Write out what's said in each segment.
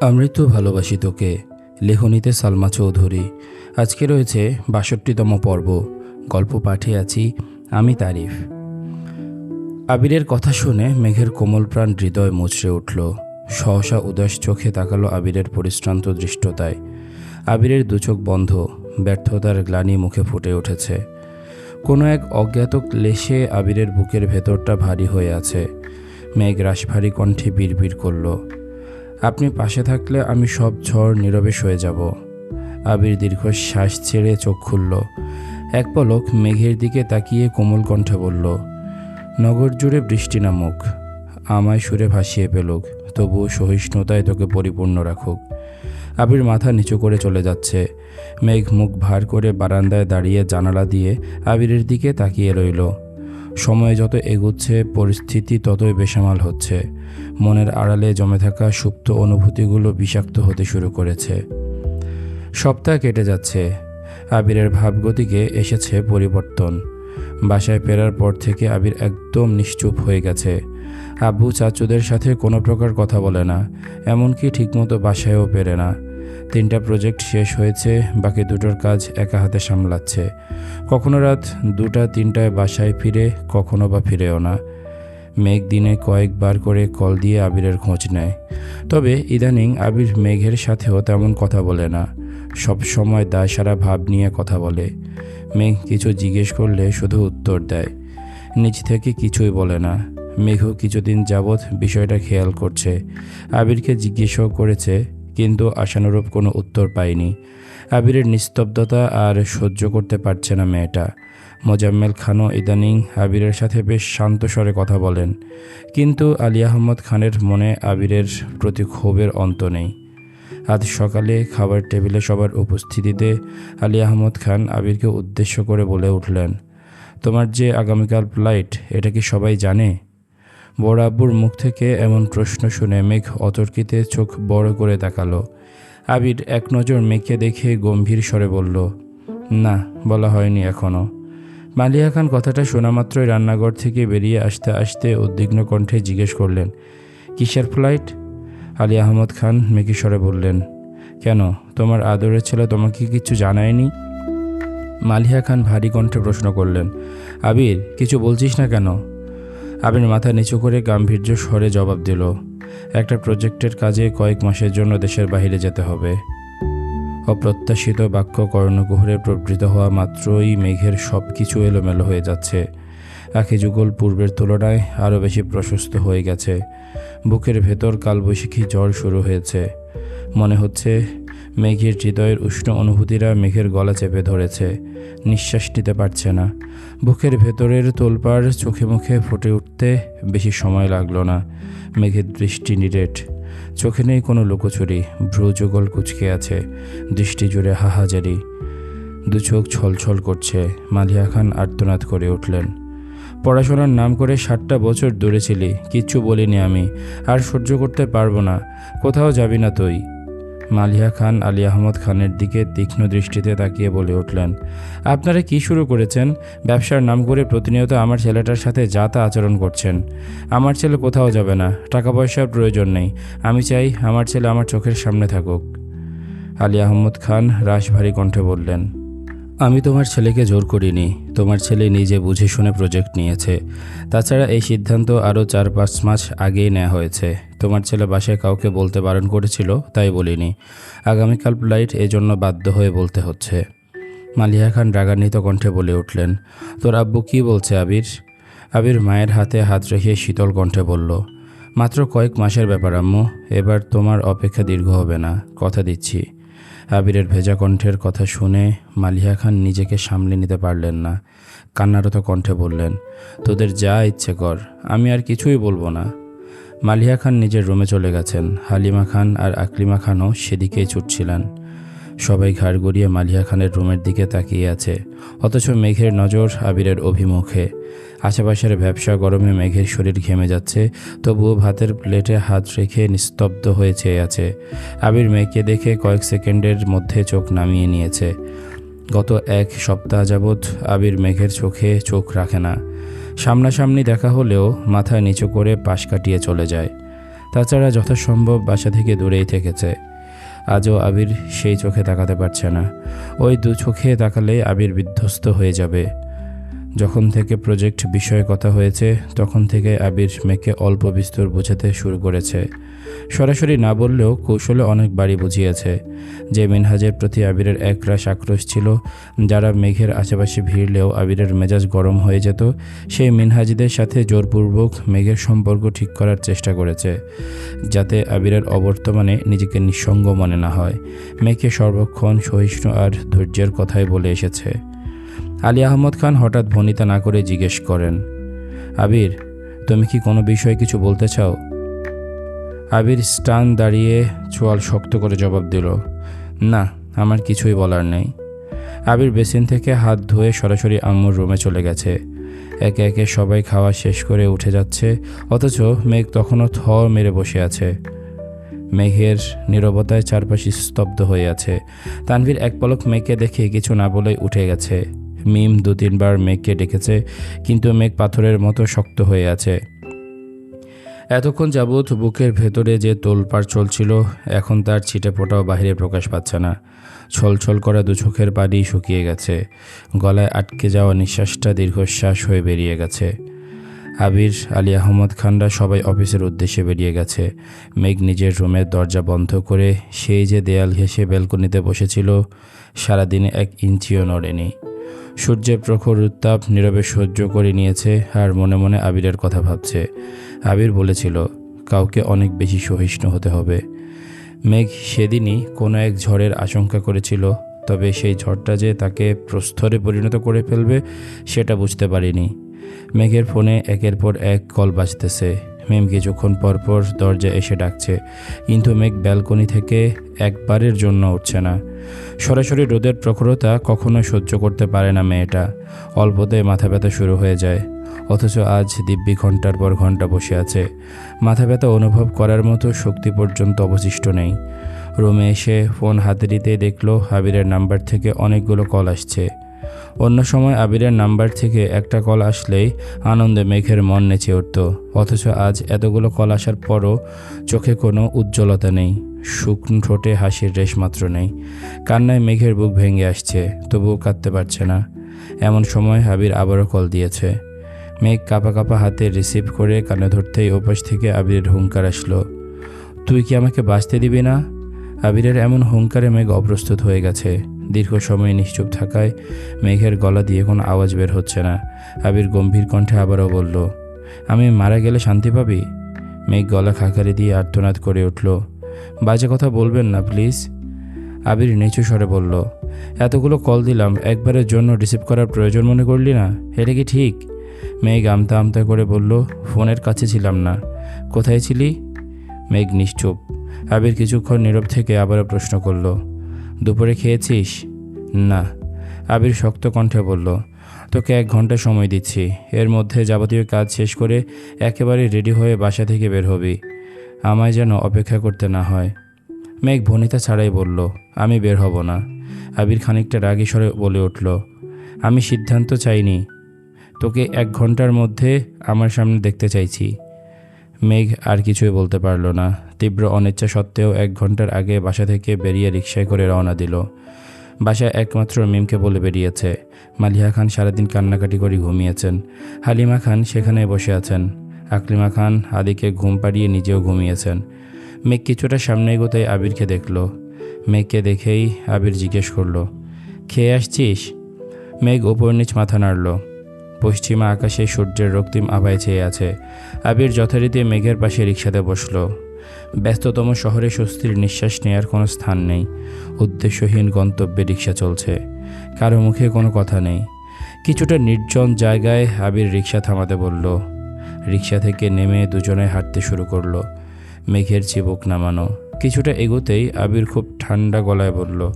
আমৃত্যু ভালোবাসি তোকে, লেখনীতে সালমা চৌধুরী। আজকে রয়েছে বাষট্টিতম পর্ব, গল্প পাঠে আছি আমি তারিফ। আবিরের কথা শুনে মেঘের কোমল প্রাণ হৃদয় মুচড়ে উঠল। সহসা উদাস চোখে তাকালো আবিরের পরিশ্রান্ত দৃষ্টতায়। আবিরের দুচোখ বন্ধ, ব্যর্থতার গ্লানি মুখে ফুটে উঠেছে। কোনো এক অজ্ঞাত ক্লেশে আবিরের বুকের ভেতরটা ভারী হয়ে আছে। মেঘ রাশভারী কণ্ঠে বিড়বিড় করল। আপনি পাশে থাকলে আমি সব ঝড় নীরবে সয়ে যাব। আবির দীর্ঘ শ্বাস ছেড়ে চোখ খুলল। এক পলক মেঘের দিকে তাকিয়ে কোমল কণ্ঠে বলল, নগর জুড়ে বৃষ্টি নামুক। আমায় সুরে ভাসিয়ে পেলুক তবু সহিষ্ণুতায় তোকে পরিপূর্ণ রাখুক। আবির মাথা নিচু করে চলে যাচ্ছে। মেঘ মুখ ভার করে বারান্দায় দাঁড়িয়ে জানালা দিয়ে আবিরের দিকে তাকিয়ে রইল। সময় যত এগুচ্ছে, পরিস্থিতি ততই বেসামাল হচ্ছে। মনের আড়ালে জমে থাকা সুপ্ত অনুভূতিগুলো বিষাক্ত হতে শুরু করেছে। সপ্তাহ কেটে যাচ্ছে। আবিরের ভাবগতিকে এসেছে পরিবর্তন। বাসায় ফেরার পর থেকে আবির একদম নিশ্চুপ হয়ে গেছে। আব্বু চাচুদের সাথে কোনো প্রকার কথা বলে না, এমনকি ঠিকমতো বাসায়ও পেরে না। তিনটা প্রজেক্ট শেষ হয়েছে, বাকি দুটোর কাজ একা হাতে সামলাচ্ছে। কখনো রাত দুটা, তিনটায় বাসায় ফিরে, কখনো বা ফিরেও না। মেঘ দিনে কয়েকবার করে কল দিয়ে আবিরের খোঁজ নেয়। তবে ইদানিং আবির মেঘের সাথেও তেমন কথা বলে না। সব সময় দায় সারা ভাব নিয়ে কথা বলে। মেঘ কিছু জিজ্ঞেস করলে শুধু উত্তর দেয়। নিজ থেকে কিছুই বলে না। মেঘও কিছুদিন যাবৎ বিষয়টা খেয়াল করছে। আবিরকে জিজ্ঞেসও করেছে কিন্তু আশানুরূপ কোনো উত্তর পায়নি। আবিরের নিস্তব্ধতা আর সহ্য করতে পারছে না মেয়েটা। মোজাম্মেল খানও ইদানিং আবিরের সাথে বেশ শান্ত স্বরে কথা বলেন। কিন্তু আলী আহমদ খানের মনে আবিরের প্রতি ক্ষোভের অন্ত নেই। আজ সকালে খাবার টেবিলে সবার উপস্থিতিতে আলী আহমদ খান আবিরকে উদ্দেশ্য করে বলে উঠলেন, তোমার যে আগামীকাল ফ্লাইট, এটা কি সবাই জানে? বড় আব্বুর মুখ থেকে এমন প্রশ্ন শুনে মেঘ অতর্কিতে চোখ বড় করে তাকালো। আবির এক নজর মেঘকে দেখে গম্ভীর স্বরে বলল, না, বলা হয়নি এখনও মালিয়া খান কথাটা শোনা মাত্রই রান্নাঘর থেকে বেরিয়ে আসতে আসতে উদ্বিগ্ন কণ্ঠে জিজ্ঞেস করলেন, কিসের ফ্লাইট আলী আহমদ খান মেকি স্বরে বললেন, কেন, তোমার আদরের ছেলে তোমাকে কিছু জানায়নি? মালিয়া খান ভারী কণ্ঠে প্রশ্ন করলেন, আবির, কিছু বলছিস না কেন? আবির মাথা নিচু করে গাম্ভীর্য স্বরে জবাব দিল, একটা প্রজেক্টের কাজে কয়েক মাসের জন্য দেশের বাইরে যেতে হবে। অপ্রত্যাশিত বাক্য কর্ণকুহরে প্রবৃত হওয়া মাত্রই মেঘের সব কিছু এলোমেলো হয়ে যাচ্ছে। আখি যুগল পূর্বের তুলনায় আরও বেশি প্রশস্ত হয়ে গেছে। বুকের ভেতর কালবৈশাখী জ্বর শুরু হয়েছে। মনে হচ্ছে মেঘের হৃদয়ের উষ্ণ অনুভূতিরা মেঘের গলা চেপে ধরেছে। নিঃশ্বাস নিতে পারছে না। বুকের ভেতরের তোলপাড় চোখে মুখে ফুটে উঠতে বেশি সময় লাগল না। মেঘের দৃষ্টি নিরেট। চোখে নেই কোনো লুকোচুরি। ভ্রু যুগল কুচকে আছে। দৃষ্টি জুড়ে হাহাজারি। দু চোখ ছলছল করছে। মালিয়া খান আর্তনাদ করে উঠলেন। পড়াশোনার নাম করে ষাটটা বছর দূরে ছিলি। কিচ্ছু বলিনি আমি। আর সহ্য করতে পারব না। কোথাও যাবি না তুই। মালিয়া খান আলী আহমদ খানের দিকে তীক্ষ্ণ দৃষ্টিতে তাকিয়ে বলে উঠলেন, আপনারা কি শুরু করেছেন? ব্যবসার নাম করে প্রতিনিয়ত আমার ছেলেটার সাথে যা তা আচরণ করছেন। আমার ছেলে কোথাও যাবে না টাকা পয়সার প্রয়োজন নেই। আমি চাই আমার ছেলে আমার চোখের সামনে থাকুক। আলী আহমদ খান রাশভারী কণ্ঠে বললেন আমি তোমার ছেলেকে জোর করিনি। তোমার ছেলে নিজে বুঝে শুনে প্রজেক্ট নিয়েছে। তাছাড়া এই সিদ্ধান্ত আরও চার পাঁচ মাস আগেই নেওয়া হয়েছে। তোমার ছেলে বাসায় কাউকে বলতে বারণ করেছিল, তাই বলিনি। আগামীকাল ফ্লাইট এজন্য বাধ্য হয়ে বলতে হচ্ছে। মালিয়া খান রাগান্বিত কণ্ঠে বলে উঠলেন, তোর আব্বু কি বলছে আবির? আবির মায়ের হাতে হাত রেখে শীতল কণ্ঠে বলল, মাত্র কয়েক মাসের ব্যাপার আম্মু, এবার তোমার অপেক্ষা দীর্ঘ হবে না, কথা দিচ্ছি। আবিরের ভেজা কণ্ঠের কথা শুনে মালিয়া খান নিজেকে সামলে নিতে পারলেন না। কান্নারত কণ্ঠে বললেন, তোদের যা ইচ্ছে কর, আমি আর কিছুই বলব না। মালিয়া খান নিজের রুমে চলে গেছেন। হালিমা খান আর আকলিমা খানও সেদিকেই ছুটছিলেন। সবাই ঘাড় গড়িয়ে মালিয়া খানের রুমের দিকে তাকিয়ে আছে, অথচ মেঘের নজর আবিরের অভিমুখে। আশেপাশের ব্যবসা গরমে মেঘের শরীর ঘেমে যাচ্ছে, তবুও ভাতের প্লেটে হাত রেখে নিস্তব্ধ হয়ে চেয়ে আছে। আবির মেঘকে দেখে কয়েক সেকেন্ডের মধ্যে চোখ নামিয়ে নিয়েছে। গত এক সপ্তাহ যাবৎ আবির মেঘের চোখে চোখ রাখে না। সামনাসামনি দেখা হলেও মাথা নিচু করে পাশ কাটিয়ে চলে যায়। তাছাড়া যথাসম্ভব বাসা থেকে দূরেই থেকেছে। আজও আবির সেই চোখে তাকাতে পারছে না। ওই দু চোখে তাকালে আবির বিধ্বস্ত হয়ে যাবে। যখন থেকে প্রজেক্ট বিষয়ে কথা হয়েছে, তখন থেকে আবির মেয়েকে অল্প বিস্তর বোঝাতে শুরু করেছে। সরাসরি না বললেও কৌশলে অনেক বাড়ি বুঝিয়েছে। যে মিনহাজের প্রতি আবিরের এক একরাশ আক্রোশ ছিল, যারা মেঘের আশেপাশে ভিড়লেও আবিরের মেজাজ গরম হয়ে যেত, সেই মিনহাজিদের সাথে জোরপূর্বক মেঘের সম্পর্ক ঠিক করার চেষ্টা করেছে, যাতে আবিরের অবর্তমানে নিজেকে নিঃসঙ্গ মনে না হয়। মেঘকে সর্বক্ষণ সহিষ্ণু আর ধৈর্যের কথাই বলে এসেছে। আলী আহমদ খান হঠাৎ ভনিতা না করে জিজ্ঞেস করেন, আবির, তুমি কি কোনো বিষয়ে কিছু বলতে চাও? আবির স্টান দাঁড়িয়ে চোয়াল শক্ত করে জবাব দিল, না, আমার কিছুই বলার নেই। আবির বেসিন থেকে হাত ধুয়ে সরাসরি আম্মুর রুমে চলে গেছে। একে একে সবাই খাওয়া শেষ করে উঠে যাচ্ছে, অথচ মেঘ তখনও থ মেরে বসে আছে। মেঘের নীরবতায় চারপাশে স্তব্ধ হয়ে আছে। তানভীর এক পলক মেঘকে দেখে কিছু না বলেই উঠে গেছে। মিম দু তিনবার মেঘকে ডেকেছে, কিন্তু মেঘ পাথরের মতো শক্ত হয়ে আছে। এতক্ষণ যাবৎ বুকের ভেতরে যে তোলপাড় চলছিল, এখন তার ছিটে ফোটাও বাহিরে প্রকাশ পাচ্ছে না। ছলছল করা দু চোখের পানি শুকিয়ে গেছে। গলায় আটকে যাওয়া নিঃশ্বাসটা দীর্ঘশ্বাস হয়ে বেরিয়ে গেছে। আবির, আলী আহমদ খানরা সবাই অফিসের উদ্দেশ্যে বেরিয়ে গেছে। মেঘ নিজের রুমের দরজা বন্ধ করে সেই যে দেয়াল ঘেঁষে ব্যালকনিতে বসেছিল, সারাদিনে এক ইঞ্চিও নড়েনি। সূর্যের প্রখর উত্তাপ নীরবে সহ্য করে নিয়েছে আর মনে মনে আবিরের কথা ভাবছে। আবির বলেছিল, কাউকে অনেক বেশি সহিষ্ণু হতে হবে। মেঘ সেদিনই কোনো এক ঝড়ের আশঙ্কা করেছিল, তবে সেই ঝড়টা যে তাকে প্রস্তরে পরিণত করে ফেলবে সেটা বুঝতে পারিনি। মেঘের ফোনে একের পর এক কল বাজতেছে। মেম কিছুক্ষণ পর পর দরজা এসে ডাকছে। কিন্তু মেঘ ব্যালকনি থেকে একবারের জন্য উঠছে না। সরাসরি রোদের প্রখরতা কখনো সহ্য করতে পারে না মেয়েটা। অল্পতে মাথা ব্যথা শুরু হয়ে যায়। অথচ আজ দিব্যি ঘণ্টার পর ঘণ্টা বসে আছে। মাথা ব্যথা অনুভব করার মতো শক্তি পর্যন্ত অবশিষ্ট নেই। রুমে এসে ফোন হাতে দিতে দেখল হাবিরের নাম্বার থেকে অনেকগুলো কল আসছে। অন্য সময় আবিরের নাম্বার থেকে একটা কল আসলেই আনন্দে মেঘের মন নেচে উঠত। অথচ আজ এতগুলো কল আসার পরও চোখে কোনো উজ্জ্বলতা নেই, শুকনো ঠোঁটে হাসির রেশ মাত্র নেই। কান্নায় মেঘের বুক ভেঙে আসছে, তবুও কাঁদতে পারছে না। এমন সময় আবির আবারও কল দিয়েছে। মেঘ কাপা কাপা হাতে রিসিভ করে কানে ধরতেই ওপাশ থেকে আবিরের হুঙ্কার আসলো, তুই কি আমাকে বাঁচতে দিবি না? আবিরের এমন হুঙ্কারে মেঘ অপ্রস্তুত হয়ে গেছে। দীর্ঘ সময় নিশ্চুপ থাকায় মেঘের গলা দিয়ে কোনো আওয়াজ বের হচ্ছে না। আবির গম্ভীর কণ্ঠে আবারও বলল, আমি মারা গেলে শান্তি পাবি? মেঘ গলা খাকারি দিয়ে আর্তনাদ করে উঠল, বাজে কথা বলবেন না, প্লিজ। আবির নিচু স্বরে বলল, এতগুলো কল দিলাম, একবারের জন্য রিসিভ করার প্রয়োজন মনে করলি না? এটা কি ঠিক? মেঘ আমতা আমতা করে বলল, ফোনের কাছে ছিলাম না। কোথায় ছিলি? মেঘ নিশ্চুপ আবির কিছুক্ষণ নীরব থেকে আবারও প্রশ্ন করল, দুপুরে খেয়েছিস? না। আবির শক্ত কণ্ঠে বলল, তোকে এক ঘণ্টা সময় দিচ্ছি। এর মধ্যে যাবতীয় কাজ শেষ করে একেবারে রেডি হয়ে বাসা থেকে বের হবি। আমায় যেন অপেক্ষা করতে না হয়। মেঘ ভনিতা ছাড়াই বলল, আমি বের হব না। আবির খানিকটা রাগী স্বরে বলে উঠল, আমি সিদ্ধান্ত চাইনি। তোকে এক ঘণ্টার মধ্যে আমার সামনে দেখতে চাইছি। মেঘ আর কিছুই বলতে পারল না। তীব্র অনিচ্ছা সত্ত্বেও এক ঘণ্টার আগে বাসা থেকে বেরিয়ে রিক্সায় করে রওনা দিল। বাসায় একমাত্র মিমকে বলে বেরিয়েছে। মালিহা খান সারাদিন কান্নাকাটি করে ঘুমিয়েছেন। হালিমা খান সেখানে বসে আছেন। আকলিমা খান আদিকে ঘুম পাড়িয়ে নিজেও ঘুমিয়েছেন। মেঘ কিছুটা সামনে এগোতেই আবিরকে দেখল। মেঘকে দেখেই আবির জিজ্ঞেস করল, খেয়ে আসছিস? মেঘ ওপর নিচ মাথা নাড়ল। পশ্চিমা আকাশে সূর্যের রক্তিম আভায় চেয়ে আছে। আবির যথারীতি মেঘের পাশে রিক্সাতে বসল। ব্যস্ততম শহরে স্বস্তির নিঃশ্বাস নেওয়ার কোনো স্থান নেই। উদ্দেশ্যহীন গন্তব্যে রিক্সা চলছে। কারও মুখে কোনো কথা নেই। কিছুটা নির্জন জায়গায় আবির রিক্সা থামাতে বলল। রিক্সা থেকে নেমে দুজনে হাঁটতে শুরু করল। মেঘের চিবুক নামানো। কিছুটা এগোতেই আবির খুব ঠান্ডা গলায় বলল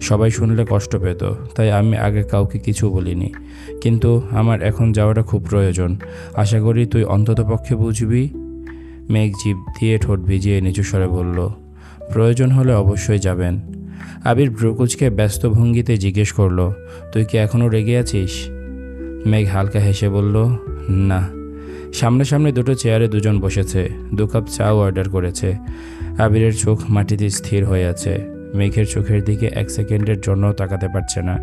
সবাই শুনলে কষ্ট পেত, তাই আমি আগে কাউকে কিছু বলিনি। কিন্তু আমার এখন যাওয়াটা খুব প্রয়োজন। আশা করি তুই অন্ততপক্ষে বুঝবি? মেঘ জিভ দিয়ে ঠোঁট ভিজিয়ে নিচু স্বরে বলল, প্রয়োজন হলে অবশ্যই যাবেন। আবির ব্রকুচকে ব্যস্ত ভঙ্গিতে জিজ্ঞেস করল, তুই কি এখনও রেগে আছিস? মেঘ হালকা হেসে বলল, না। সামনাসামনি দুটো চেয়ারে দুজন বসেছে, দু কাপ চাও অর্ডার করেছে। আবিরের চোখ মাটিতে স্থির হয়ে আছে। মেঘের চোখের দিকে এক সেকেন্ডের জন্য তাকাতে পারছে না।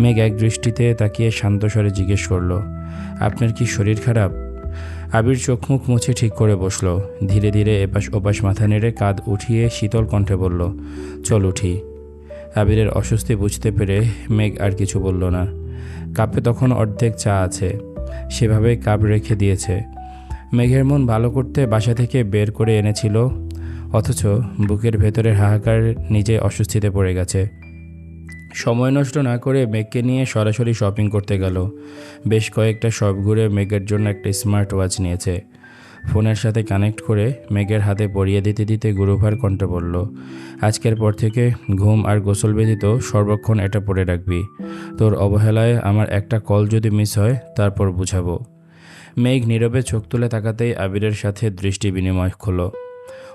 মেঘ এক দৃষ্টিতে তাকিয়ে শান্ত স্বরে জিজ্ঞেস করল, আপনার কি শরীর খারাপ? আবির চোখ মুখ মুছে ঠিক করে বসল। ধীরে ধীরে এপাশ ওপাশ মাথা নেড়ে কাঁধ উঠিয়ে শীতল কণ্ঠে বলল, চল উঠি। আবিরের অস্বস্তি বুঝতে পেরে মেঘ আর কিছু বলল না। কাপে তখন অর্ধেক চা আছে সেভাবে কাপ রেখে দিয়েছে। মেঘের মন ভালো করতে বাসা থেকে বের করে এনেছিল। অথচ বুকের ভেতরের হাহাকার নিজে অস্বস্তিতে পড়ে গেছে। সময় নষ্ট না করে মেঘকে নিয়ে সরাসরি শপিং করতে গেল। বেশ কয়েকটা শপ ঘুরে মেঘের জন্য একটা স্মার্ট ওয়াচ নিয়েছে। ফোনের সাথে কানেক্ট করে মেঘের হাতে পরিয়ে দিতে দিতে গুরুভার কণ্ঠে বলল, আজকের পর থেকে ঘুম আর গোসল ব্যতীত সর্বক্ষণ এটা পড়ে রাখবি। তোর অবহেলায় আমার একটা কল যদি মিস হয়, তারপর বুঝাবো। মেঘ নীরবে চোখ তুলে তাকাতেই আবিরের সাথে দৃষ্টি বিনিময় হলো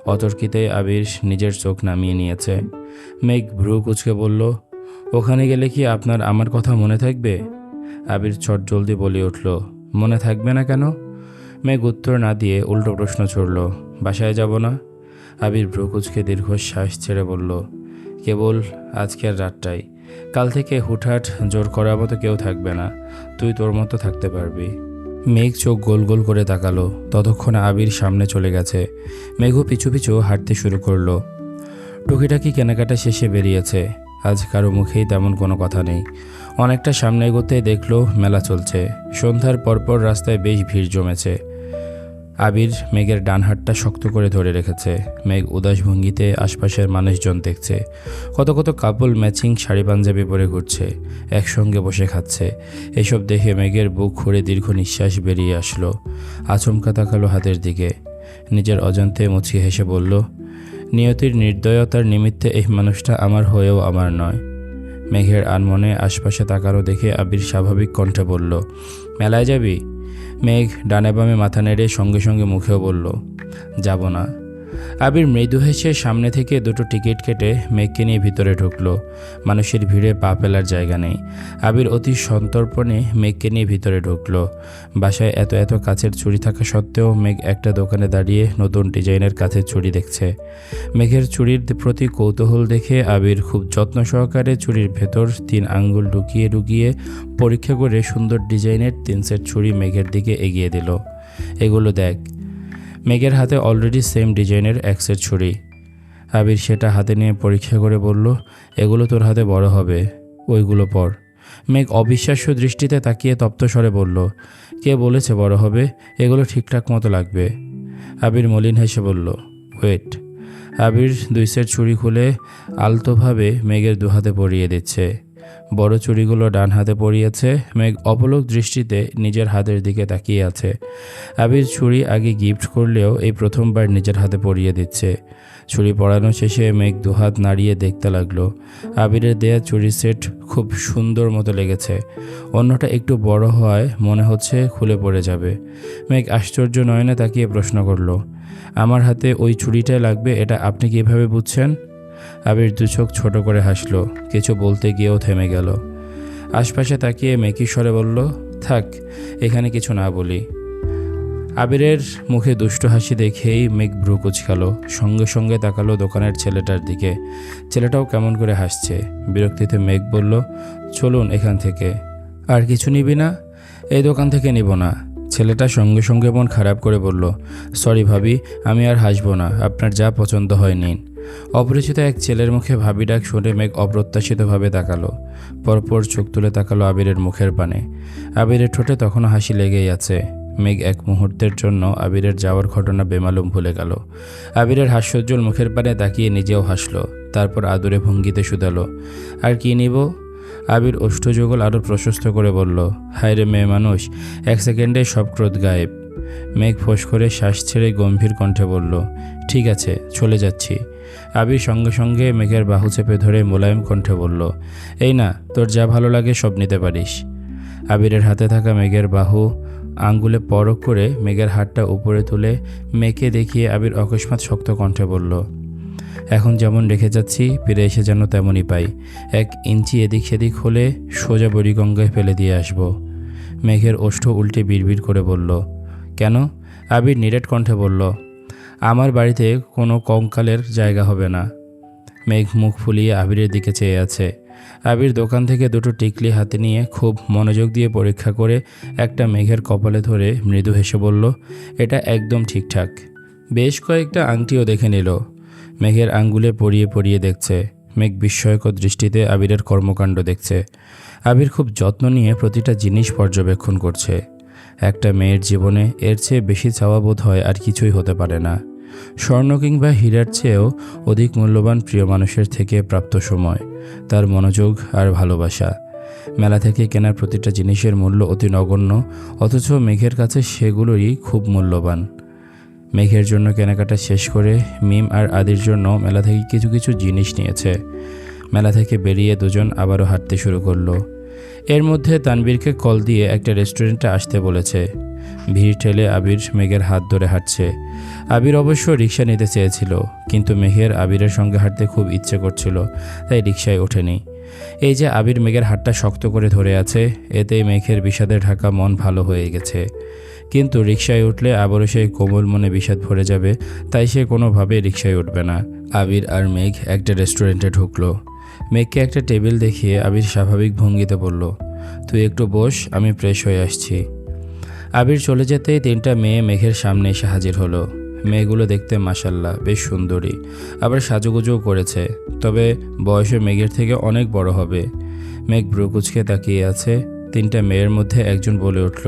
অতর্কিতেই আবির নিজের চোখ নামিয়ে নিয়েছে। মেঘ ভ্রু কুচকে বলল, ওখানে গেলে কি আপনার আমার কথা মনে থাকবে? আবির চট জলদি বলে উঠল, মনে থাকবে না কেন? মেঘ উত্তর না দিয়ে উল্টো প্রশ্ন ছড়ল, বাসায় যাব না? আবির ভ্রুকুচকে দীর্ঘশ্বাস ছেড়ে বলল, কেবল আজকের রাতটাই। কাল থেকে হুটহাট জোর করার মতো কেউ থাকবে না। তুই তোর মতো থাকতে পারবি। মেঘ চোখ গোল গোল করে তাকালো। ততক্ষণে আবির সামনে চলে গেছে। মেঘও পিছু পিছু হাঁটতে শুরু করল। টুকিটাকি কেনাকাটা শেষে বেরিয়েছে। আজ কারও মুখেই তেমন কোনো কথা নেই। অনেকটা সামনে এগোতে দেখল মেলা চলছে। সন্ধ্যার পরপর রাস্তায় বেশ ভিড় জমেছে। আবির মেঘের ডান হাতটা শক্ত করে ধরে রেখেছে। মেঘ উদাস ভঙ্গিতে আশপাশের মানুষজন দেখছে। কত কত কাপল ম্যাচিং শাড়ি পাঞ্জাবি পরে ঘুরছে, একসঙ্গে বসে খাচ্ছে। এসব দেখে মেঘের বুক ঘুরে দীর্ঘ নিঃশ্বাস বেরিয়ে আসলো। আচমকা তাকালো হাতের দিকে। নিজের অজান্তে মুছিয়ে হেসে বলল, নিয়তির নির্দয়তার নিমিত্তে এই মানুষটা আমার হয়েও আমার নয়। মেঘের আনমনে আশপাশে তাকানো দেখে আবির স্বাভাবিক কণ্ঠে বলল, মেলায় যাবি? মেঘ ডানে বামে মাথা নেড়ে সঙ্গে সঙ্গে মুখেও বলল যাব না। আবির মৃদু হেসে সামনে থেকে দুটো টিকিট কেটে মেঘকে নিয়ে ভিতরে ঢুকলো। মানুষের ভিড়ে পা ফেলার জায়গা নেই। আবির অতি সন্তর্পণে মেঘকে নিয়ে ভিতরে ঢুকলো। বাসায় এত এত কাছের চুড়ি থাকা সত্ত্বেও মেঘ একটা দোকানে দাঁড়িয়ে নতুন ডিজাইনের কাছের চুড়ি দেখছে। মেঘের চুড়ির প্রতি কৌতূহল দেখে আবির খুব যত্ন সহকারে চুড়ির ভেতর তিন আঙ্গুল ঢুকিয়ে ঢুকিয়ে পরীক্ষা করে সুন্দর ডিজাইনের তিন সেট ছুরি মেঘের দিকে এগিয়ে দিল। এগুলো দেখ মেঘের হাতে অলরেডি সেম ডিজাইনের সেট ছুরি। আবির সেটা হাতে নিয়ে পরীক্ষা করে বলল, এগুলো তোর হাতে বড় হবে, ওইগুলো পর। মেঘ অবিশ্বাস্য দৃষ্টিতে তাকিয়ে তপ্তস্বরে বলল, কে বলেছে বড় হবে? এগুলো ঠিকঠাক মতো লাগবে। আবির মলিন হেসে বলল ওয়েট আবির দুই সেট ছুরি খুলে আলতোভাবে মেঘের দুহাতে পরিয়ে দিচ্ছে। বড় চুড়িগুলো ডান হাতে পরিয়েছে। মেঘ অপলক দৃষ্টিতে নিজের হাতের দিকে তাকিয়ে আছে। আবির ছুরি আগে গিফট করলেও এই প্রথমবার নিজের হাতে পরিয়ে দিচ্ছে। ছুরি পরানো শেষে মেঘ দুহাত নাড়িয়ে দেখতে লাগল। আবিরের দেয়া চুরি সেট খুব সুন্দর মতো লেগেছে। অন্যটা একটু বড় হওয়ায় মনে হচ্ছে খুলে পড়ে যাবে। মেঘ আশ্চর্য নয়নে তাকিয়ে প্রশ্ন করল, আমার হাতে ওই ছুরিটাই লাগবে, এটা আপনি কীভাবে বুঝছেন? আবির দু চোখ ছোট করে হাসলো। কিছু বলতে গিয়েও থেমে গেল। আশপাশে তাকিয়ে মেকি স্বরে বলল, থাক, এখানে কিছু না বলি। আবিরের মুখে দুষ্ট হাসি দেখেই মেঘ ভ্রু কুচকালো। সঙ্গে সঙ্গে তাকালো দোকানের ছেলেটার দিকে। ছেলেটাও কেমন করে হাসছে। বিরক্তিতে মেঘ বলল, চলুন এখান থেকে। আর কিছু নিবি না? এই দোকান থেকে নিব না। ছেলেটা সঙ্গে সঙ্গে মন খারাপ করে বলল, সরি ভাবি, আমি আর হাসবো না। আপনার যা পছন্দ হয় নিন। অপরিচিত এক ছেলের মুখে ভাবি ডাক শুনে মেঘ অপ্রত্যাশিতভাবে তাকালো। পরপর চোখ তুলে তাকালো আবিরের মুখের পানে। আবিরের ঠোঁটে তখনও হাসি লেগেই আছে। মেঘ এক মুহূর্তের জন্য আবিরের যাওয়ার ঘটনা বেমালুম ভুলে গেল। আবিরের হাস্যোজ্জ্বল মুখের পানে তাকিয়ে নিজেও হাসলো, তারপর আদুরে ভঙ্গিতে শুধালো। আর কি নিব? আবির ওষ্ঠযুগল আরও প্রশস্ত করে বলল, হায় রে মেয়ে মানুষ, এক সেকেন্ডে সব ক্রোধ গায়েব। মেঘ ফোঁস করে শ্বাস ছেড়ে গম্ভীর কণ্ঠে বলল, ঠিক আছে, চলে যাচ্ছি। আবির সঙ্গে সঙ্গে মেঘের বাহু চেপে ধরে মোলায়েম কণ্ঠে বলল, এই না, তোর যা ভালো লাগে সব নিতে পারিস। আবিরের হাতে থাকা মেঘের বাহু আঙ্গুলে পরক করে মেঘের হাতটা উপরে তুলে মেঘে দেখিয়ে আবির অকস্মাৎ শক্ত কণ্ঠে বলল, এখন যেমন রেখে যাচ্ছি, ফিরে এসে যেন তেমনই পাই। এক ইঞ্চি এদিক সেদিক হলে সোজা বড়িগঙ্গায় ফেলে দিয়ে আসব। মেঘের ওষ্ঠ উল্টে বিড়বিড় করে বলল, কেন? আবির নিরেট কণ্ঠে বলল আমার বাড়িতে কোনো কঙ্কালের জায়গা হবে না। মেঘ মুখ ফুলিয়ে আবিরের দিকে চেয়ে আছে। আবির দোকান থেকে দুটো টিকলি হাতে নিয়ে খুব মনোযোগ দিয়ে পরীক্ষা করে একটা মেঘের কপালে ধরে মৃদু হেসে বলল, এটা একদম ঠিকঠাক। বেশ কয়েকটা আংটিও দেখে নিল। মেঘের আঙ্গুলে পরিয়ে পরিয়ে দেখছে। মেঘ বিস্ময়কর দৃষ্টিতে আবিরের কর্মকাণ্ড দেখছে। আবির খুব যত্ন নিয়ে প্রতিটা জিনিস পর্যবেক্ষণ করছে। একটা মেয়ের জীবনে এর চেয়ে বেশি চাওয়া বোধ হয় আর কিছুই হতে পারে না। স্বর্ণ কিংবা হীরার চেয়েও অধিক মূল্যবান প্রিয় মানুষের থেকে প্রাপ্ত সময়, তার মনোযোগ আর ভালোবাসা। মেলা থেকে কেনার প্রতিটা জিনিসের মূল্য অতি নগণ্য, অথচ মেঘের কাছে সেগুলোই খুব মূল্যবান। মেঘের জন্য কেনাকাটা শেষ করে মিম আর আদির জন্য মেলা থেকে কিছু কিছু জিনিস নিয়েছে। মেলা থেকে বেরিয়ে দুজন আবারও হাঁটতে শুরু করল। এর মধ্যে তানবীরকে কল দিয়ে একটা রেস্টুরেন্টে আসতে বলেছে। ভিড় ঠেলে আবির মেঘের হাত ধরে হাঁটছে। আবির অবশ্য রিক্সা নিতে চেয়েছিল, কিন্তু মেঘের আবিরের সঙ্গে হাঁটতে খুব ইচ্ছে করছিল, তাই রিক্সায় ওঠেনি। এই যে আবির মেঘের হাতটা শক্ত করে ধরে আছে এতে মেঘের বিষাদে ঢাকা মন ভালো হয়ে গেছে। কিন্তু রিক্সায় উঠলে আবারও সেই কোমল মনে বিষাদ ভরে যাবে, তাই সে কোনোভাবে রিক্সায় উঠবে না। আবির আর মেঘ একটা রেস্টুরেন্টে ঢুকলো। মেঘকে একটা টেবিল দেখিয়ে আবির স্বাভাবিক ভঙ্গিতে বলল, তুই একটু বস, আমি ফ্রেশ হয়ে আসছি। আবির চলে যেতেই তিনটা মেয়ে মেঘের সামনে এসে হাজির হলো। মেয়েগুলো দেখতে মাসাল্লাহ বেশ সুন্দরী, আবার সাজুগুজুও করেছে, তবে বয়সে মেঘের থেকে অনেক বড় হবে। মেঘ ব্রুকুচকে তাকিয়ে আছে, তিনটা মেয়ের মধ্যে একজন বলে উঠল,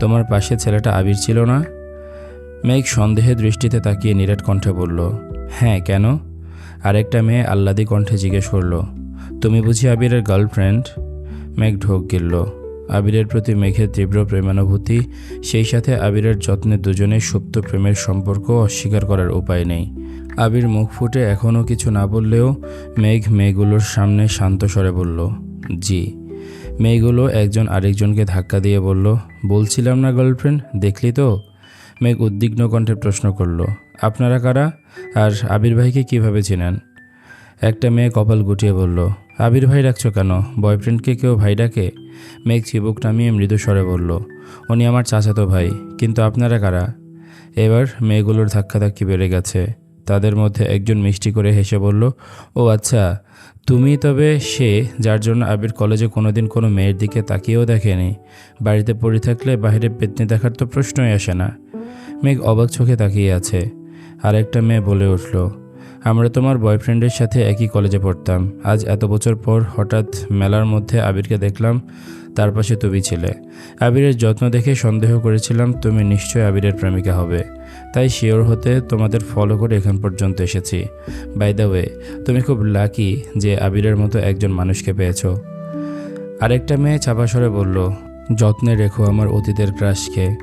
তোমার পাশে ছেলেটা আবির ছিল না? মেঘ সন্দেহে দৃষ্টিতে তাকিয়ে নিরাট কণ্ঠে বলল হ্যাঁ কেন? আরেকটা মেয়ে আহ্লাদি কণ্ঠে জিজ্ঞেস করল, তুমি বুঝি আবিরের গার্লফ্রেন্ড মেঘ ঢোক গিলল। আবিরের প্রতি মেঘের তীব্র প্রেমানুভূতি, সেই সাথে আবিরের যত্নে দুজনের সুপ্ত প্রেমের সম্পর্ক অস্বীকার করার উপায় নেই। আবির মুখ ফুটে এখনও কিছু না বললেও মেঘ মেয়েগুলোর সামনে শান্ত স্বরে বলল, জি। মেয়েগুলো একজন আরেকজনকে ধাক্কা দিয়ে বলল, বলছিলাম না গার্লফ্রেন্ড দেখলি তো? মেঘ উদ্বিগ্ন কণ্ঠে প্রশ্ন করল, আপনারা কারা? আর আবির ভাইকে কীভাবে চেনেন? একটা মেয়ে কপাল গুটিয়ে বলল, আবির ভাই রাখছো কেন? বয়ফ্রেন্ডকে কেউ ভাই ডাকে? মেঘ চিবুক নামিয়ে মৃদু স্বরে বলল, উনি আমার চাচাতো ভাই, কিন্তু আপনারা কারা? এবার মেয়েগুলোর ধাক্কাধাক্কি বেড়ে গেছে। তাদের মধ্যে একজন মিষ্টি করে হেসে বলল, ও আচ্ছা তুমি তবে সে যার জন্য আবির কলেজে কোনোদিন কোনো মেয়ের দিকে তাকিয়েও দেখেনি। বাড়িতে পড়ে থাকলে বাইরে পেতনি দেখার তো প্রশ্নই আসে না। মেঘ অবাক চোখে তাকিয়ে আছে। আরেকটা মেয়ে বলে উঠল, আমরা তোমার বয়ফ্রেন্ডের সাথে একই কলেজে পড়তাম। আজ এত বছর পর হঠাৎ মেলার মধ্যে আবিরকে দেখলাম, তার পাশে তুমি ছিলে। আবিরের যত্ন দেখে সন্দেহ করেছিলাম, তুমি নিশ্চয়ই আবিরের প্রেমিকা হবে। তাই শিওর হতে তোমাদের ফলো করে এখান পর্যন্ত এসেছি। বাই দ্য ওয়ে তুমি খুব লাকি যে আবিরের মতো একজন মানুষকে পেয়েছ। আরেকটা মেয়ে চাপা স্বরে বলল যত্নে রেখো আমার অতীতের ক্রাশকে।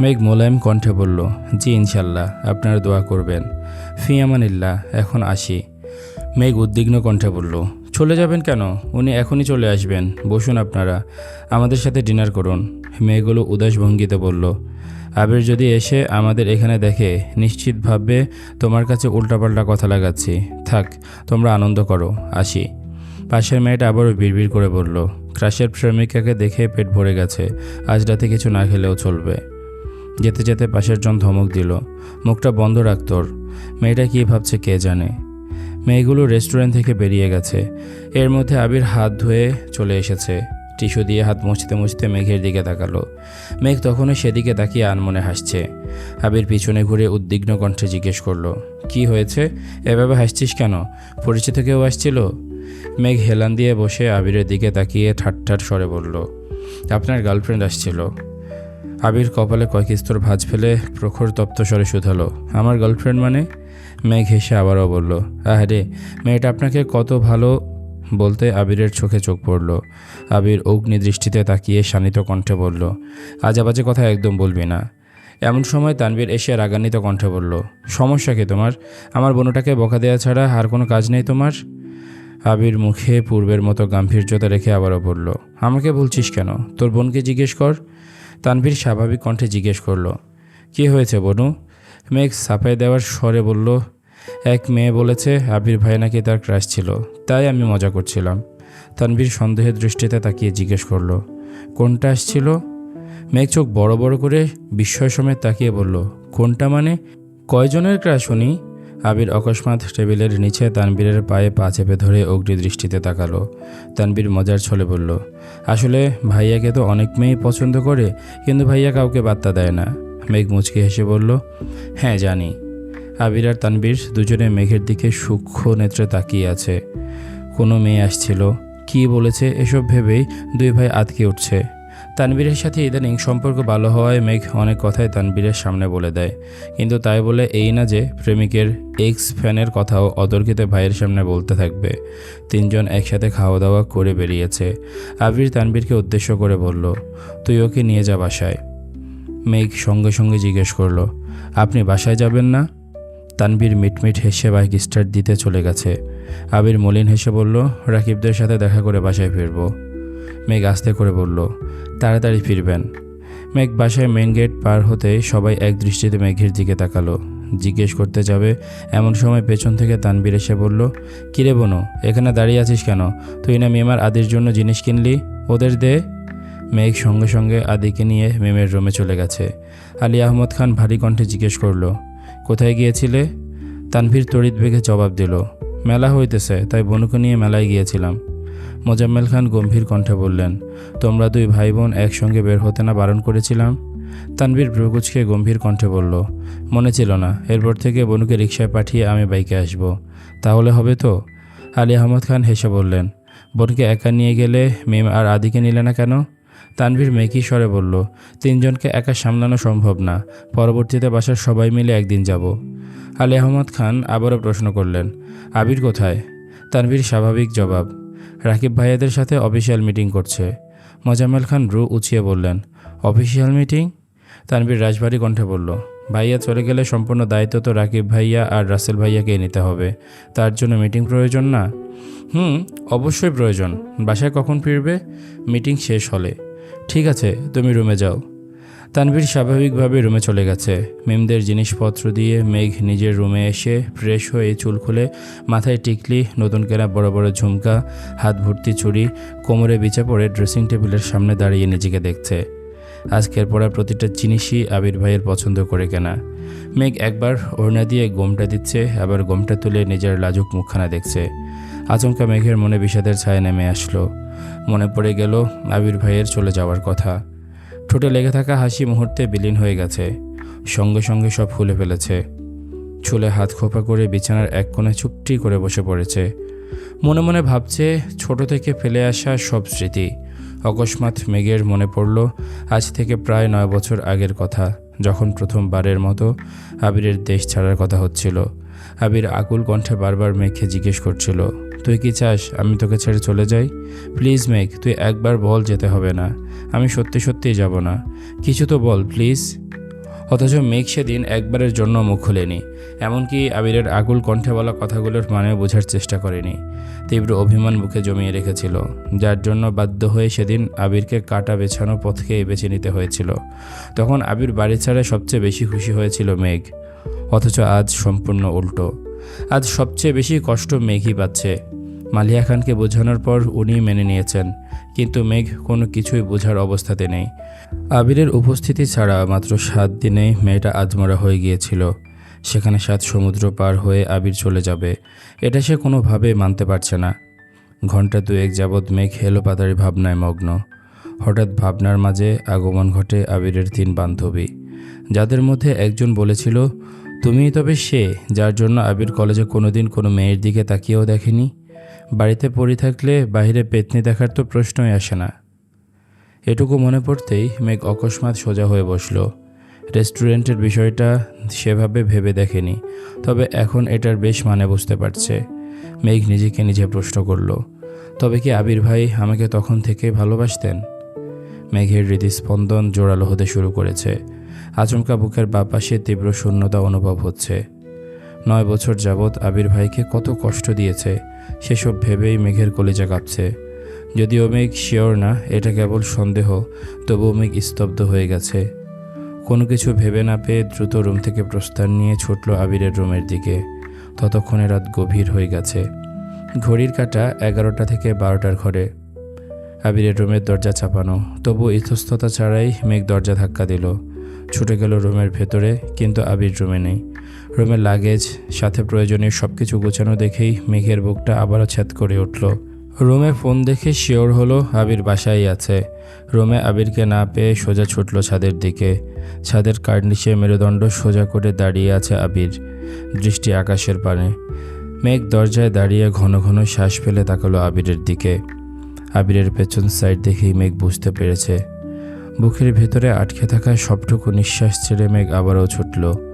মেঘ মোলায়েম কণ্ঠে বলল, জি, ইনশাল্লাহ, আপনারা দোয়া করবেন। ফি আমানিল্লাহ এখন আসি। মেঘ উদ্বিগ্ন কণ্ঠে বলল, চলে যাবেন কেন? উনি এখনই চলে আসবেন। বসুন আপনারা, আমাদের সাথে ডিনার করুন। মেয়েগুলো উদাস ভঙ্গিতে বলল, আবির যদি এসে আমাদের এখানে দেখে, নিশ্চিত ভাববে তোমার কাছে উল্টাপাল্টা কথা লাগাচ্ছি। থাক, তোমরা আনন্দ করো, আসি। পাশের মেয়েটা আবারও বিড়বিড় করে বলল, ক্রাশের প্রেমিকাকে দেখে পেট ভরে গেছে, আজ রাতে কিছু না খেলেও চলবে। যেতে যেতে পাশের জন ধমক দিল, মুখটা বন্ধ রাখতর মেয়েটা কী ভাবছে কে জানে? মেয়েগুলো রেস্টুরেন্ট থেকে বেরিয়ে গেছে, এর মধ্যে আবির হাত ধুয়ে চলে এসেছে, টিস্যু দিয়ে হাত মুছতে মুছতে মেঘের দিকে তাকালো। মেঘ তখনও সেদিকে তাকিয়ে আনমনে হাসছে। আবির পিছনে ঘুরে উদ্বিগ্ন কণ্ঠে জিজ্ঞেস করল, কি হয়েছে? এভাবে হাসছিস কেন? পরিচিত কেউ আসছিল? মেঘ হেলান দিয়ে বসে আবিরের দিকে তাকিয়ে ঠাট্টাট স্বরে বলল, আপনার গার্লফ্রেন্ড আসছিল। আবির কপালে কয়েক স্তর ভাঁজ ফেলে প্রখর তপ্ত স্বরে শুধালো, আমার গার্লফ্রেন্ড মানে? মেঘ হেসে আবারও বলল, আহারে, মেয়েটা আপনাকে কত ভালো? বলতে আবিরের চোখে চোখ পড়ল। আবির অগ্নি দৃষ্টিতে তাকিয়ে শানিত কণ্ঠে বলল, আজে কথা একদম বলবি না। এমন সময় তানবীর এসে রাগান্বিত কণ্ঠে বলল, সমস্যা কি তোমার? আমার বোনটাকে বকা দেওয়া ছাড়া আর কোনো কাজ নেই তোমার? আবির মুখে পূর্বের মতো গাম্ভীর্যতা রেখে আবারও বলল, আমাকে বলছিস কেন? তোর বোনকে জিজ্ঞেস কর। তানভীর স্বাভাবিক কণ্ঠে জিজ্ঞেস করল, কি হয়েছে বনু? মেঘ সাফাই দেওয়ার স্বরে বলল, এক মেয়ে বলেছে আবির ভাই নাকি তার ক্রাশ ছিল, তাই আমি মজা করছিলাম। তানভীর সন্দেহের দৃষ্টিতে তাকিয়ে জিজ্ঞেস করল, কোনটা আসছিল? মেঘ চোখ বড় বড় করে বিস্ময় সমেত তাকিয়ে বলল, কোনটা মানে? কয়জনের ক্রাশ শুনি আবির অকস্মাৎ টেবিলের নিচে তানবীরের পায়ে পা চেপে ধরে অগ্নি দৃষ্টিতে তাকালো। তানবীর মজার ছলে বলল, আসলে ভাইয়াকে তো অনেক মেয়েই পছন্দ করে, কিন্তু ভাইয়া কাউকে বার্তা দেয় না। মেঘ মুচকি হেসে বলল হ্যাঁ জানি। আবির আর তানবীর দুজনে মেঘের দিকে সূক্ষ্ম নেত্রে তাকিয়ে আছে। কোনো মেয়ে আসছিল। কি বলেছে এসব ভেবেই দুই ভাই আতকে উঠছে। তানবীরের সাথে ইদানিং সম্পর্ক ভালো হওয়ায় মেঘ অনেক কথাই তানবীরের সামনে বলে দেয়। কিন্তু তাই বলে এই না যে প্রেমিকের এক্স ফ্যানের কথাও অতর্কিত ভাইয়ের সামনে বলতে থাকবে। তিনজন একসাথে খাওয়া দাওয়া করে বেরিয়েছে। আবির তানবীরকে উদ্দেশ্য করে বলল, তুই ওকে নিয়ে যা বাসায়। মেঘ সঙ্গে সঙ্গে জিজ্ঞেস করল, আপনি বাসায় যাবেন না? তানবীর মিটমিট হেসে বাইক স্টার্ট দিতে চলে গেছে। আবির মলিন হেসে বলল, রাকিবদের সাথে দেখা করে বাসায় ফিরব। মেঘ আস্তে করে বলল, তাড়াতাড়ি ফিরবেন। মেঘ বাসায় মেন গেট পার হতে সবাই এক দৃষ্টিতে মেঘের দিকে তাকালো। জিজ্ঞেস করতে যাবে, এমন সময় পেছন থেকে তানবীর এসে বলল, কিরে বনু, এখানে দাঁড়িয়ে আছিস কেন? তুই না মেমার আদির জন্য জিনিস কিনলি? ওদের দে। মেঘ সঙ্গে সঙ্গে আদিকে নিয়ে মেমের রুমে চলে গেছে। আলী আহমদ খান ভারী কণ্ঠে জিজ্ঞেস করল, কোথায় গিয়েছিলে? তানভীর তড়িৎ বেগে জবাব দিল, মেলা হইতেছে, তাই বনুকে নিয়ে মেলায় গিয়েছিলাম। মোজাম্মেল খান গম্ভীর কণ্ঠে বললেন, তোমরা দুই ভাই বোন একসঙ্গে বের হতে না বারণ করেছিলাম? তানভীর ভ্রুকুচকে গম্ভীর কণ্ঠে বলল, মনে ছিল না। এরপর থেকে বনুকে রিকশায় পাঠিয়ে আমি বাইকে আসব। তাহলে হবে তো? আলী আহমদ খান হেসে বললেন, বোনকে একা নিয়ে গেলে মেম আর আদিকে নিলে না কেন? তানভীর মেকি স্বরে বলল, তিনজনকে একা সামলানো সম্ভব না। পরবর্তীতে বাসার সবাই মিলে একদিন যাব। আলী আহমদ খান আবারও প্রশ্ন করলেন, আবির কোথায়? তানভীর স্বাভাবিক জবাব রাকিব ভাইয়াদের সাথে অফিসিয়াল মিটিং করছে। মোজাম্মেল খান রু উছিয়ে বললেন, অফিসিয়াল মিটিং? তানবীর রাজবাড়ি কণ্ঠে বলল, ভাইয়া চলে গেলে সম্পূর্ণ দায়িত্ব তো রাকিব ভাইয়া আর রাসেল ভাইয়াকে নিতে হবে। তার জন্য মিটিং প্রয়োজন না? হুম, অবশ্যই প্রয়োজন। বাসায় কখন ফিরবে? মিটিং শেষ হলে। ঠিক আছে, তুমি রুমে যাও। তানভীর স্বাভাবিকভাবে রুমে চলে গেছে। মিমদের জিনিসপত্র দিয়ে মেঘ নিজের রুমে এসে ফ্রেশ হয়ে চুল খুলে মাথায় টিকলি, নতুন কেনা বড় বড় ঝুমকা, হাত ভর্তি চুড়ি, কোমরে বিচে পড়ে ড্রেসিং টেবিলের সামনে দাঁড়িয়ে নিজেকে দেখছে। আজকের পড়া প্রতিটা জিনিসই আবির ভাইয়ের পছন্দ করে কেনা। মেঘ একবার ওড়না দিয়ে গোমটা দিচ্ছে, আবার গোমটা তুলে নিজের লাজুক মুখখানা দেখছে। আচমকা মেঘের মনে বিষাদের ছায়া নেমে আসলো। মনে পড়ে গেল আবির ভাইয়ের চলে যাওয়ার কথা। ঠোঁটে লেগে থাকা হাসি মুহূর্তে বিলীন হয়ে গেছে। সঙ্গে সঙ্গে সব খুলে ফেলেছে। চুলে হাত খোপা করে বিছানার এক কোণে চুপটি করে বসে পড়েছে। মনে মনে ভাবছে, ছোট থেকে ফেলে আসা সব স্মৃতি। অকস্মাৎ মেঘের মনে পড়ল, আজ থেকে প্রায় নয় বছর আগের কথা, যখন প্রথমবারের মতো আবিরের দেশ ছাড়ার কথা হচ্ছিল। আবির আকুল কণ্ঠে বারবার মেঘকে জিজ্ঞেস করছিল তুই কি চাস আমি তোকে ছেড়ে চলে যাই? প্লিজ মেঘ, তুই একবার বল যেতে হবে না। আমি সত্যি সত্যিই যাব না। কিছু তো বল, প্লিজ। অথচ মেঘ সেদিন একবারের জন্য মুখ খুলেনি। এমনকি আবিরের আগুল কণ্ঠে বলা কথাগুলোর মানে বোঝার চেষ্টা করেনি। তীব্র অভিমান বুকে জমিয়ে রেখেছিল, যার জন্য বাধ্য হয়ে সেদিন আবিরকে কাটা বেছানো পথকেই বেছে নিতে হয়েছিল। তখন আবির বাড়ি ছাড়া সবচেয়ে বেশি খুশি হয়েছিল মেঘ। অথচ আজ সম্পূর্ণ উল্টো। আজ সবচেয়ে বেশি কষ্ট মেঘই পাচ্ছে। মালিয়া খানকে বোঝানোর পর উনি মেনে নিয়েছেন, কিন্তু মেঘ কোনো কিছুই বোঝার অবস্থাতে নেই। আবিরের উপস্থিতি ছাড়া মাত্র সাত দিনে মেয়েটা আজমরা হয়ে গিয়েছিল। সেখানে সাত সমুদ্র পার হয়ে আবির চলে যাবে, এটা সে কোনোভাবে মানতে পারছে না। ঘণ্টা দুয়েক যাবৎ মেঘ হেলো পাতারি ভাবনায় মগ্ন। হঠাৎ ভাবনার মাঝে আগমন ঘটে আবিরের তিন বান্ধবী। যাদের মধ্যে একজন বলেছিল তুমি তবে সে যার জন্য আবির কলেজে কোনোদিন কোনো মেয়ের দিকে তাকিয়েও দেখেনি? বাড়িতে পড়ে থাকলে বাইরে পেতনি দেখার তো প্রশ্নই আসে না। এটুকু মনে পড়তেই মেঘ অকস্মাৎ সোজা হয়ে বসল। রেস্টুরেন্টের বিষয়টা সেভাবে ভেবে দেখেনি, তবে এখন এটার বেশ মানে বুঝতে পারছে। মেঘ নিজেকে নিজে প্রশ্ন করল, তবে কি আবির ভাই আমাকে তখন থেকে ভালোবাসতেন? মেঘের হৃদস্পন্দন জোরালো হতে শুরু করেছে। আচমকা বুকের বাঁ পাশে তীব্র শূন্যতা অনুভব হচ্ছে। নয় বছর যাবৎ আবির ভাইকে কত কষ্ট দিয়েছে সেসব ভেবেই মেঘের কলিজা কাঁপছে। যদিও মেঘ শিওর না, এটা কেবল সন্দেহ, তবুও মেঘ স্তব্ধ হয়ে গেছে। কোনো কিছু ভেবে না পেয়ে দ্রুত রুম থেকে প্রস্থান নিয়ে ছুটল আবিরের রুমের দিকে। ততক্ষণে রাত গভীর হয়ে গেছে। ঘড়ির কাটা এগারোটা থেকে বারোটার ঘরে। আবিরের রুমের দরজা চাপানো তবু ইতস্ততা ছাড়াই মেঘ দরজা ধাক্কা দিল। ছুটে গেল রুমের ভেতরে, কিন্তু আবির রুমে নেই। রুমের লাগেজ সাথে প্রয়োজনীয় সব কিছু গোছানো দেখেই মেঘের বুকটা আবারও ছ্যাদ করে উঠল। রুমে ফোন দেখে শিওর হলো আবির বাসায় আছে। রুমে আবিরকে না পেয়ে সোজা ছুটল ছাদের দিকে। ছাদের কার্নিশে মেরুদণ্ড সোজা করে দাঁড়িয়ে আছে আবির। দৃষ্টি আকাশের পানে। মেঘ দরজায় দাঁড়িয়ে ঘন ঘন শ্বাস ফেলে তাকালো আবিরের দিকে। আবিরের পেছন সাইড দেখেই মেঘ বুঝতে পেরেছে। বুকের ভেতরে আটকে থাকা সবটুকু নিঃশ্বাস ছেড়ে মেঘ আবারও ছুটল।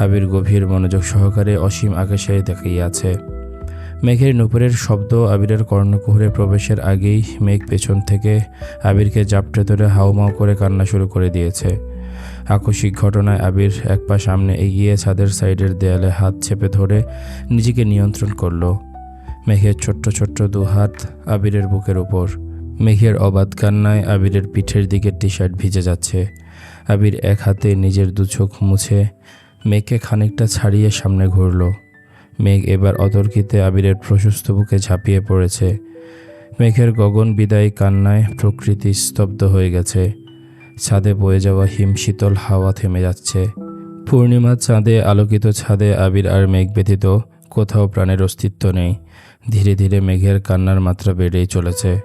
আবির গভীর মনোযোগ সহকারে অসীম আকাশে তাকিয়ে আছে মেঘের নুপুরের শব্দ আবিরের কর্ণকুহরে প্রবেশের আগেই মেঘ পেছন থেকে আবিরকে জাপটে ধরে হাউমাউ করে কান্না শুরু করে দিয়েছে। আকস্মিক ঘটনায় আবির এক পা সামনে এগিয়ে ছাদের সাইডের দেয়ালে হাত চেপে ধরে নিজেকে নিয়ন্ত্রণ করল। মেঘের ছোট্ট ছোট্ট দু হাত আবিরের বুকের উপর। মেঘের অবাধ কান্নায় আবিরের পিঠের দিকে টি শার্ট ভিজে যাচ্ছে। আবির এক হাতে নিজের দু চোখ মুছে মেঘকে খানিকটা ছাড়িয়ে সামনে ঘুরল। মেঘ এবার অতর্কিতে আবিরের প্রশস্ত বুকে ঝাঁপিয়ে পড়েছে। মেঘের গগন বিদায়ী কান্নায় প্রকৃতি স্তব্ধ হয়ে গেছে। ছাদে বয়ে যাওয়া হিমশীতল হাওয়া থেমে যাচ্ছে। পূর্ণিমা চাঁদে আলোকিত ছাদে আবির আর মেঘ ব্যতীত কোথাও প্রাণের অস্তিত্ব নেই। ধীরে ধীরে মেঘের কান্নার মাত্রা বেড়েই চলেছে।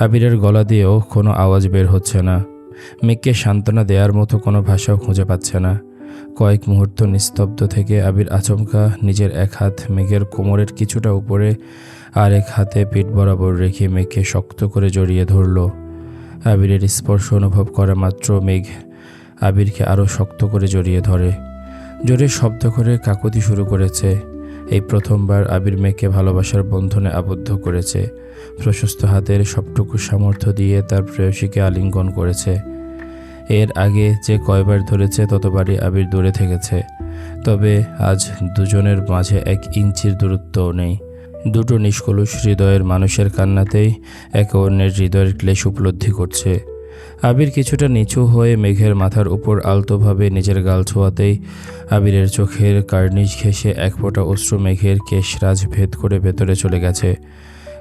আবিরের গলা দিয়েও কোনো আওয়াজ বের হচ্ছে না। মেঘকে সান্ত্বনা দেওয়ার মতো কোনো ভাষাও খুঁজে পাচ্ছে না। কয়েক মুহূর্ত নিস্তব্ধ থেকে আবির আচমকা নিজের এক হাত মেঘের কোমরের কিছুটা উপরে আর এক হাতে পিঠ বরাবর রেখে মেঘকে শক্ত করে জড়িয়ে ধরল। আবিরের স্পর্শ অনুভব করা মাত্র মেঘ আবিরকে আরও শক্ত করে জড়িয়ে ধরে। জোরে শব্দ করে কাকুতি শুরু করেছে। এই প্রথমবার আবির মেঘকে ভালোবাসার বন্ধনে আবদ্ধ করেছে। প্রশস্ত হাতের সবটুকু সামর্থ্য দিয়ে তার প্রেয়সীকে আলিঙ্গন করেছে। এর আগে যে কয়বার ধরেছে, ততবারই আবির দূরে থেকেছে। তবে আজ দুজনের মাঝে এক ইঞ্চির দূরত্বও নেই। দুটো নিষ্কলুষ হৃদয়ের মানুষের কান্নাতেই একে অন্যের হৃদয়ের ক্লেশ উপলব্ধি করছে। আবির কিছুটা নিচু হয়ে মেঘের মাথার উপর আলতোভাবে নিজের গাল ছোঁয়াতেই আবিরের চোখের কার্নিশ ঘেঁষে এক ফোঁটা অশ্রু মেঘের কেশরাজ ভেদ করে ভেতরে চলে গেছে।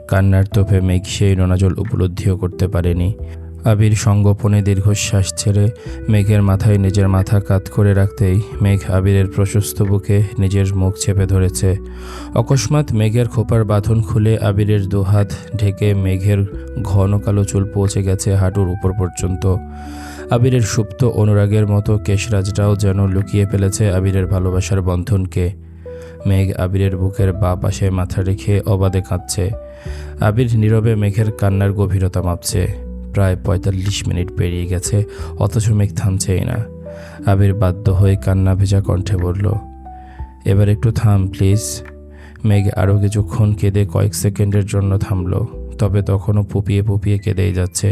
কান্নার তোপে মেঘ সেই নোনাজল উপলব্ধিও করতে পারেনি। আবির সঙ্গোপনে দীর্ঘশ্বাস ছেড়ে মেঘের মাথায় নিজের মাথা কাত করে রাখতেই মেঘ আবিরের প্রশস্ত বুকে নিজের মুখ চেপে ধরেছে। অকস্মাৎ মেঘের খোপার বাঁধন খুলে আবিরের দুহাত ঢেকে মেঘের ঘন কালো চুল পৌঁছে গেছে হাঁটুর উপর পর্যন্ত। আবিরের সুপ্ত অনুরাগের মতো কেশরাজটাও যেন লুকিয়ে ফেলেছে আবিরের ভালোবাসার বন্ধনকে। মেঘ আবিরের বুকের বা পাশে মাথা রেখে অবাধে কাঁদছে। আবির নীরবে মেঘের কান্নার গভীরতা মাপছে। প্রায় পঁয়তাল্লিশ মিনিট পেরিয়ে গেছে, অথচ মেঘ থামছেই না। আবির বাধ্য হয়ে কান্না ভেজা কণ্ঠে বলল, এবার একটু থাম, প্লিজ। মেঘ আরও কিছুক্ষণ কেঁদে কয়েক সেকেন্ডের জন্য থামলো, তবে তখনও পুপিয়ে পুপিয়ে কেঁদেই যাচ্ছে।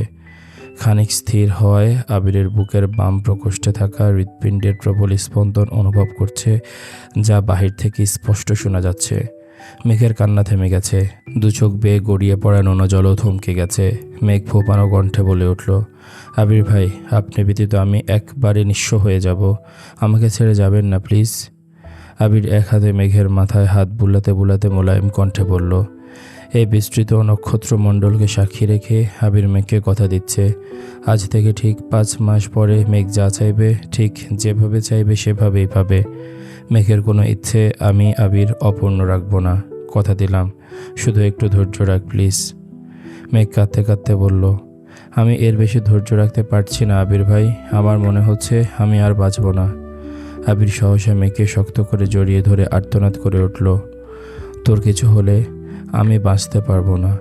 খানিক স্থির হওয়ায় আবিরের বুকের বাম প্রকোষ্ঠে থাকা হৃৎপিণ্ডের প্রবল স্পন্দন অনুভব করছে, যা বাহির থেকে স্পষ্ট শোনা যাচ্ছে। মেঘের কান্না থেমে গেছে। দু চোখ বেয়ে গড়িয়ে পড়া নোনা জলও থমকে গেছে। মেঘ ফোপানো কণ্ঠে বলে উঠল, আবির ভাই, আপনি ব্যতীত আমি একবারে নিঃস্ব হয়ে যাব। আমাকে ছেড়ে যাবেন না, প্লিজ? আবির এক হাতে মেঘের মাথায় হাত বুলাতে বুলাতে মোলায়েম কণ্ঠে বলল, এই বিস্তৃত নক্ষত্রমণ্ডলকে সাক্ষী রেখে আবির মেঘকে কথা দিচ্ছে। আজ থেকে ঠিক পাঁচ মাস পরে মেঘ যা চাইবে, ঠিক যেভাবে চাইবে সেভাবেই পাবে। মেঘের কোনো ইচ্ছে আমি আবির অপূর্ণ রাখব না, কথা দিলাম। শুধু একটু ধৈর্য রাখ, প্লিজ। মেঘ কাঁদতে কাঁদতে বলল, আমি এর বেশি ধৈর্য রাখতে পারছি না, আবির ভাই। আমার মনে হচ্ছে আমি আর বাঁচব না। আবির সহসা মেঘকে শক্ত করে জড়িয়ে ধরে আর্তনাদ করে উঠল, তোর কিছু হলে আমি বাঁচতে পারব না।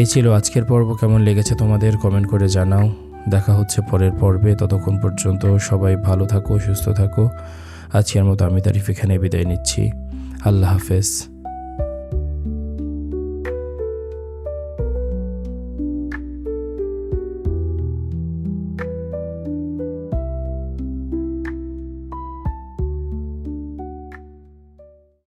এই ছিল আজকের পর্ব, কেমন লেগেছে তোমাদের কমেন্ট করে জানাও। দেখা হচ্ছে পরের পর্বে, ততক্ষণ পর্যন্ত সবাই ভালো থাকো, সুস্থ থাকো। আজকের মতো আমি তারিফ এখানে বিদায় নিচ্ছি। আল্লাহ হাফেজ।